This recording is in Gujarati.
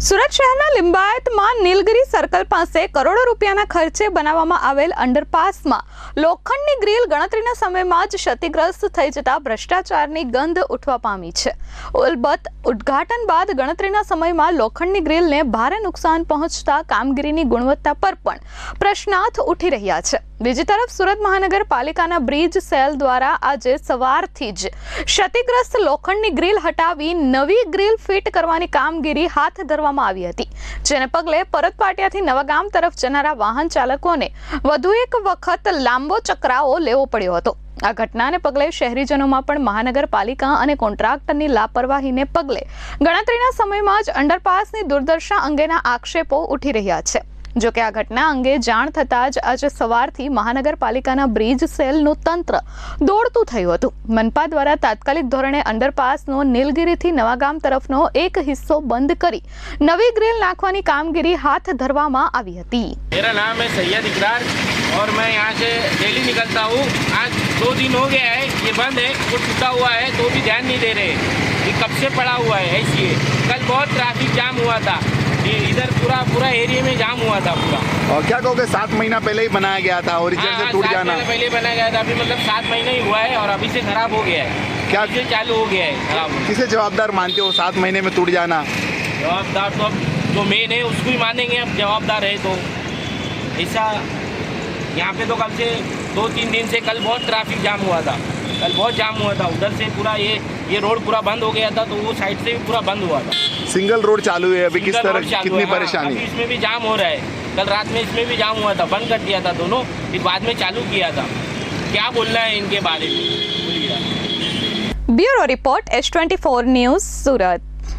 સુરત શહેરના લિંબાયતમાં નીલગિરી સર્કલ પાસે કરોડો રૂપિયાના ખર્ચે બનાવવામાં આવેલ અંડરપાસમાં લોખંડની ગ્રીલ ગણતરીના સમયમાં જ ક્ષતિગ્રસ્ત થઈ જતા ભ્રષ્ટાચારની ગંધ ઉઠવા પામી છે. અલબત્ત ઉદ્ઘાટન બાદ ગણતરીના સમયમાં લોખંડની ગ્રીલને ભારે નુકસાન પહોંચતા કામગીરીની ગુણવત્તા પર પણ પ્રશ્નાર્થ ઉઠી રહ્યા છે. બીજી તરફ, સુરત મહાનગરપાલિકાના બ્રિજ સેલ દ્વારા આજે સવારથી જ ક્ષતિગ્રસ્ત લોખંડની ગ્રીલ હટાવી નવી ગ્રીલ ફિટ કરવાની કામગીરી હાથ ધરવામાં આવી હતી. જેને પગલે પરત પાટિયાથી નવાગામ તરફ જનારા વાહન ચાલકોને વધુ એક વખત લાંબો ચકરાવો લેવો પડ્યો હતો. આ ઘટનાને પગલે શહેરીજનોમાં પણ મહાનગરપાલિકા અને કોન્ટ્રાક્ટરની લાપરવાહીને પગલે ગણતરીના સમયમાં જ અંડરપાસની દુર્દશા અંગેના આક્ષેપો ઉઠી રહ્યા છે જો કે આ ઘટના અંગે જાણ થતાં જ આજે સવારથી મહાનગરપાલિકાના બ્રિજ સેલનું તંત્ર દોડતું થયું હતું મનપા દ્વારા તાત્કાલિક ધોરણે અંડરપાસનો નીલગિરીથી નવાગામ તરફનો એક હિસ્સો બંધ કરી નવી ગ્રીલ નાખવાની કામગીરી હાથ ધરવામાં આવી હતી मेरा नाम है सैयद इकरार और मैं यहाँ से डेली निकलता हूँ आज दो दिन हो गया है ये बंद है वो टूटा हुआ है तो भी ध्यान नहीं दे रहे। ये कब से पड़ा हुआ है ऐसी है कल बहुत ट्रैफ़िक जाम हुआ था। ये इधर पूरा पूरा एरिया में जाम हुआ था पूरा। और क्या कहोगे सात महीना पहले ही बनाया गया था और हाँ, से टूट जाना? पहले बनाया गया था अभी मतलब सात महीने ही हुआ है और अभी से खराब हो गया है। क्या- से चालू हो गया है खराब। किसे जवाबदार मानते हो सात महीने में टूट जाना? जवाबदार तो अब जो मेन है उसको ही मानेंगे अब जवाबदार है तो। ऐसा यहाँ पे तो कल से दो तीन दिन से कल बहुत ट्रैफ़िक जाम हुआ था। कल बहुत जाम हुआ था। उधर से पूरा ये ये रोड पूरा बंद हो गया था तो वो साइड से भी पूरा बंद हुआ था। सिंगल रोड चालू है अभी किस तरह कितनी हाँ, परेशानी? हाँ, इसमें भी जाम हो रहा है। कल रात में इसमें भी जाम हुआ था बंद कर दिया था दोनों फिर बाद में चालू किया था। क्या बोलना है इनके बारे में? Bureau report S twenty four news Surat.